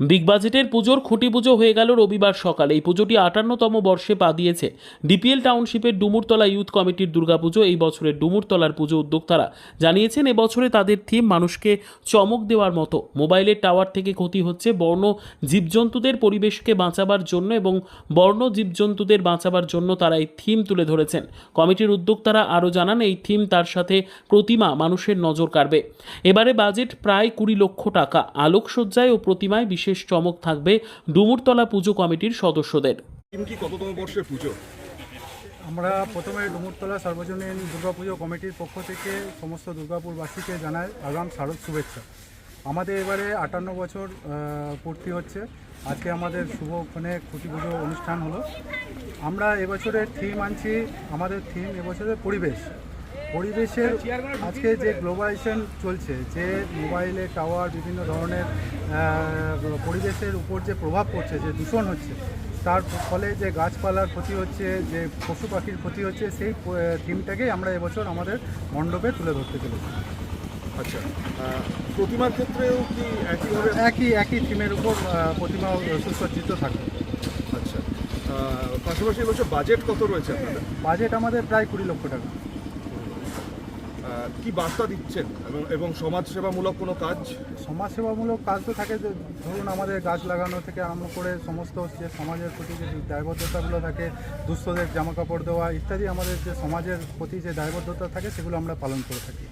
Big বাজেটের পুজোর খুঁটি পুজো হয়ে গেল রবিবার সকালে। এই পুজোটি আটান্নতম বর্ষে পা দিয়েছে। ডিপিএল টাউনশিপের ডুমুরতলা ইউথ কমিটির দুর্গাপুজো এই বছরের ডুমুরতলার পুজো উদ্যোক্তারা জানিয়েছেন, এবছরে তাদের থিম মানুষকে চমক দেওয়ার মতো। মোবাইলের টাওয়ার থেকে ক্ষতি হচ্ছে বর্ণ জীবজন্তুদের পরিবেশকে বাঁচাবার জন্য এবং বর্ণ জীবজন্তুদের বাঁচাবার জন্য তারা এই থিম তুলে ধরেছেন। কমিটির উদ্যোক্তারা আরও জানান, এই থিম তার সাথে প্রতিমা মানুষের নজর কাড়বে। এবারে বাজেট প্রায় কুড়ি লক্ষ টাকা। আলোকসজ্জায় ও প্রতিমায় বিশেষ চমক থাকবে ডুমুরতলা পুজো কমিটির সদস্যদের। টিম কি কততম বর্ষের পুজো? আমরা প্রথমে ডুমুরতলা সার্বজনীন দুর্গাপুজো কমিটির পক্ষ থেকে সমস্ত দুর্গাপুরবাসীকে জানাই আগাম শারদ শুভেচ্ছা। আমাদের এবারে আটান্ন বছর পূর্তি হচ্ছে। আজকে আমাদের শুভক্ষণে খুঁটি পুজো অনুষ্ঠান হলো। আমরা এবছরের থিম আনছি আমাদের থিম এবছরের পরিবেশ। পরিবেশের আজকে যে গ্লোবালাইজেশন চলছে যে মোবাইলে টাওয়ার বিভিন্ন ধরনের পরিবেশের উপর যে প্রভাব পড়ছে যে দূষণ হচ্ছে তার ফলে যে গাছপালার ক্ষতি হচ্ছে যে পশু পাখির ক্ষতি হচ্ছে সেই থিমটাকেই আমরা এবছর আমাদের মণ্ডপে তুলে ধরতে চলেছি। আচ্ছা প্রতিমার ক্ষেত্রেও কি একইভাবে একই একই থিমের উপর প্রতিমা সুসজ্জিত থাকবে। আচ্ছা পাশাপাশি এবছর বাজেট কত রয়েছে আপনাদের? বাজেট আমাদের প্রায় কুড়ি লক্ষ টাকা। কি বার্তা দিচ্ছেন? এবং এবং সমাজসেবামূলক কোনো কাজ? সমাজসেবামূলক কাজ তো থাকে যে, ধরুন আমাদের গাছ লাগানো থেকে আরম্ভ করে সমস্ত যে সমাজের প্রতি যে দায়বদ্ধতাগুলো থাকে, দুস্থদের জামাকাপড় দেওয়া ইত্যাদি আমাদের যে সমাজের প্রতি যে দায়বদ্ধতা থাকে, সেগুলো আমরা পালন করে থাকি।